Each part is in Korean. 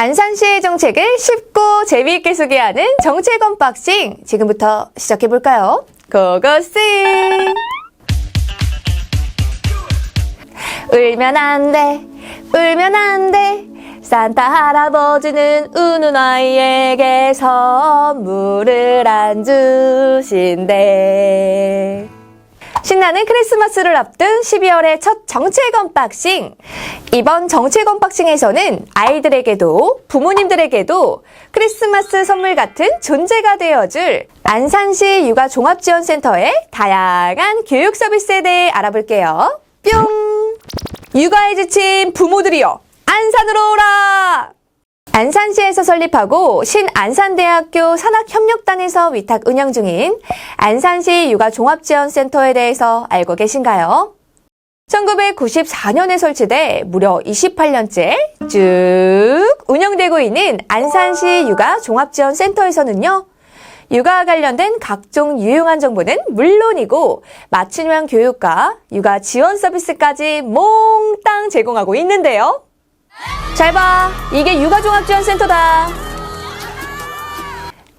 안산시의 정책을 쉽고 재미있게 소개하는 정책 언박싱 지금부터 시작해볼까요? 고고싱! 울면 안 돼, 울면 안 돼. 산타 할아버지는 우는 아이에게 선물을 안 주신대. 신나는 크리스마스를 앞둔 12월의 첫 정책 언박싱. 이번 정책 언박싱에서는 아이들에게도 부모님들에게도 크리스마스 선물 같은 존재가 되어줄 안산시 육아종합지원센터의 다양한 교육 서비스에 대해 알아볼게요. 뿅! 육아에 지친 부모들이여 안산으로 오라! 안산시에서 설립하고 신안산대학교 산학협력단에서 위탁 운영 중인 안산시 육아종합지원센터에 대해서 알고 계신가요? 1994년에 설치돼 무려 28년째 쭉 운영되고 있는 안산시 육아종합지원센터에서는요. 육아와 관련된 각종 유용한 정보는 물론이고 맞춤형 교육과 육아 지원 서비스까지 몽땅 제공하고 있는데요. 잘 봐. 이게 육아종합지원센터다.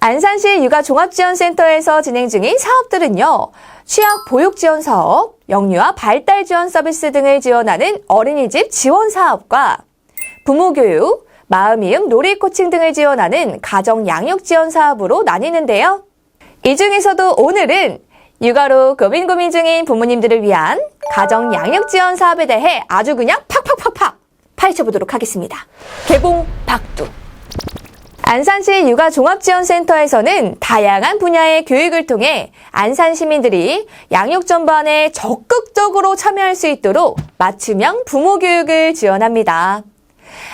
안산시 육아종합지원센터에서 진행 중인 사업들은요. 취약 보육 지원 사업, 영유아 발달 지원 서비스 등을 지원하는 어린이집 지원 사업과 부모 교육, 마음 이음 놀이 코칭 등을 지원하는 가정 양육 지원 사업으로 나뉘는데요. 이 중에서도 오늘은 육아로 고민 고민 중인 부모님들을 위한 가정 양육 지원 사업에 대해 아주 그냥 팍팍팍팍 파헤쳐 보도록 하겠습니다. 개봉 박두. 안산시 육아종합지원센터에서는 다양한 분야의 교육을 통해 안산 시민들이 양육 전반에 적극적으로 참여할 수 있도록 맞춤형 부모 교육을 지원합니다.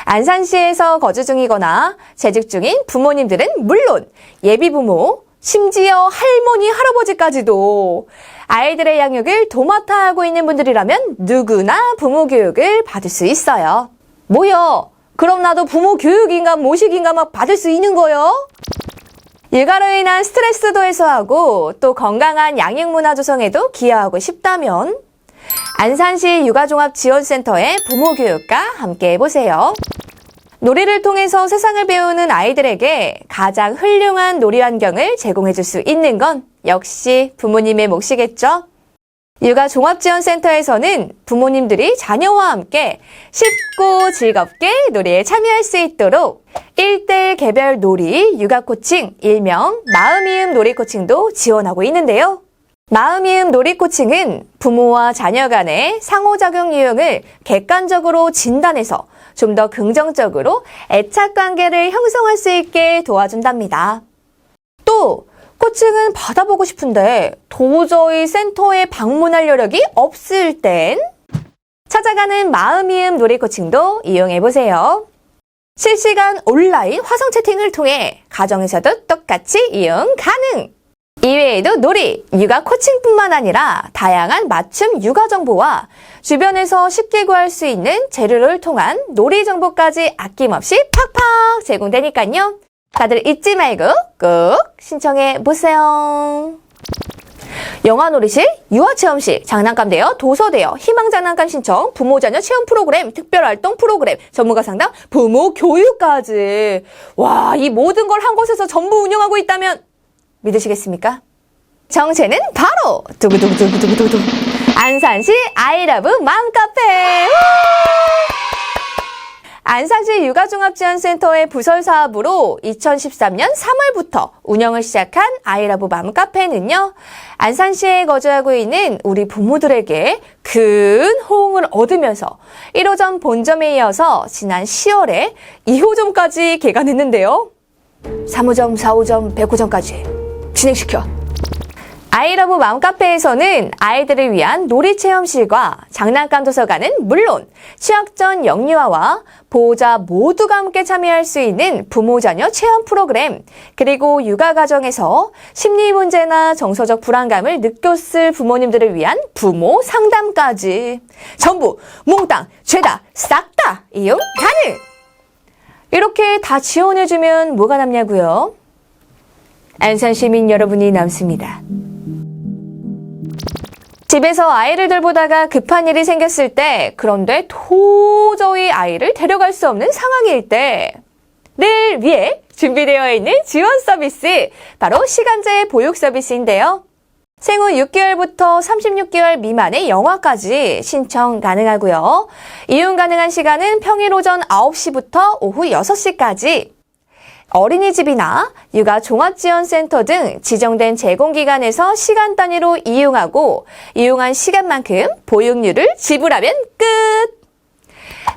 안산시에서 거주 중이거나 재직 중인 부모님들은 물론 예비 부모, 심지어 할머니, 할아버지까지도 아이들의 양육을 도맡아 하고 있는 분들이라면 누구나 부모 교육을 받을 수 있어요. 뭐요? 그럼 나도 부모 교육인가 모식인가 막 받을 수 있는 거요? 육아로 인한 스트레스도 해소하고 또 건강한 양육 문화 조성에도 기여하고 싶다면 안산시 육아종합지원센터의 부모 교육과 함께 해보세요. 놀이를 통해서 세상을 배우는 아이들에게 가장 훌륭한 놀이 환경을 제공해 줄 수 있는 건 역시 부모님의 몫이겠죠? 육아 종합지원센터에서는 부모님들이 자녀와 함께 쉽고 즐겁게 놀이에 참여할 수 있도록 1대1 개별 놀이 육아 코칭, 일명 마음이음 놀이 코칭도 지원하고 있는데요. 마음이음 놀이 코칭은 부모와 자녀 간의 상호작용 유형을 객관적으로 진단해서 좀 더 긍정적으로 애착 관계를 형성할 수 있게 도와준답니다. 또 코칭은 받아보고 싶은데 도저히 센터에 방문할 여력이 없을 땐 찾아가는 마음이음 놀이 코칭도 이용해 보세요. 실시간 온라인 화성 채팅을 통해 가정에서도 똑같이 이용 가능. 이외에도 놀이, 육아 코칭뿐만 아니라 다양한 맞춤 육아 정보와 주변에서 쉽게 구할 수 있는 재료를 통한 놀이 정보까지 아낌없이 팍팍 제공되니까요. 다들 잊지 말고 꼭 신청해 보세요. 영화 놀이실, 유아 체험실, 장난감 대여, 도서 대여, 희망 장난감 신청, 부모 자녀 체험 프로그램, 특별 활동 프로그램, 전문가 상담, 부모 교육까지. 와, 이 모든 걸 한 곳에서 전부 운영하고 있다면 믿으시겠습니까? 정체는 바로 두구두구두구두구두구 안산시 아이러브 맘카페. 안산시 육아종합지원센터의 부설 사업으로 2013년 3월부터 운영을 시작한 아이러브 맘 카페는요, 안산시에 거주하고 있는 우리 부모들에게 큰 호응을 얻으면서 1호점 본점에 이어서 지난 10월에 2호점까지 개관했는데요. 3호점, 4호점, 100호점까지 진행시켜. 아이러브 맘카페에서는 아이들을 위한 놀이 체험실과 장난감 도서관은 물론 취학 전 영유아와 보호자 모두가 함께 참여할 수 있는 부모 자녀 체험 프로그램 그리고 육아 과정에서 심리 문제나 정서적 불안감을 느꼈을 부모님들을 위한 부모 상담까지 전부 몽땅 죄다 싹 다 이용 가능. 이렇게 다 지원해주면 뭐가 남냐고요? 안산 시민 여러분이 남습니다. 집에서 아이를 돌보다가 급한 일이 생겼을 때, 그런데 도저히 아이를 데려갈 수 없는 상황일 때, 늘 위해 준비되어 있는 지원 서비스, 바로 시간제 보육 서비스인데요. 생후 6개월부터 36개월 미만의 영아까지 신청 가능하고요. 이용 가능한 시간은 평일 오전 9시부터 오후 6시까지. 어린이집이나 육아 종합지원센터 등 지정된 제공기관에서 시간 단위로 이용하고 이용한 시간만큼 보육료를 지불하면 끝!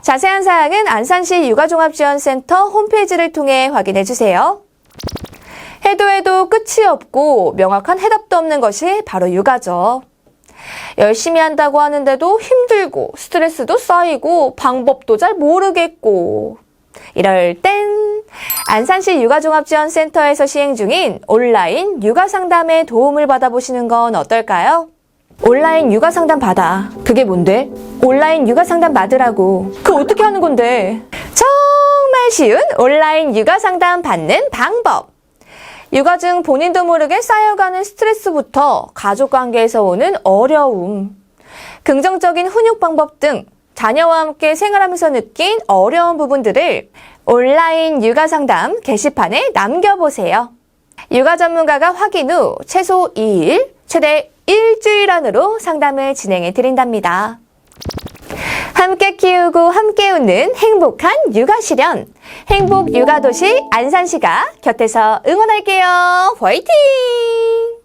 자세한 사항은 안산시 육아종합지원센터 홈페이지를 통해 확인해 주세요. 해도 해도 끝이 없고 명확한 해답도 없는 것이 바로 육아죠. 열심히 한다고 하는데도 힘들고 스트레스도 쌓이고 방법도 잘 모르겠고 이럴 땐 안산시 육아종합지원센터에서 시행 중인 온라인 육아상담의 도움을 받아보시는 건 어떨까요? 온라인 육아 상담 받아. 그게 뭔데? 온라인 육아 상담 받으라고. 그 어떻게 하는 건데? 정말 쉬운 온라인 육아 상담 받는 방법. 육아 중 본인도 모르게 쌓여가는 스트레스부터 가족 관계에서 오는 어려움, 긍정적인 훈육 방법 등 자녀와 함께 생활하면서 느낀 어려운 부분들을 온라인 육아 상담 게시판에 남겨보세요. 육아 전문가가 확인 후 최소 2일, 최대 일주일 안으로 상담을 진행해 드린답니다. 함께 키우고 함께 웃는 행복한 육아 실현. 행복 육아 도시 안산시가 곁에서 응원할게요. 화이팅!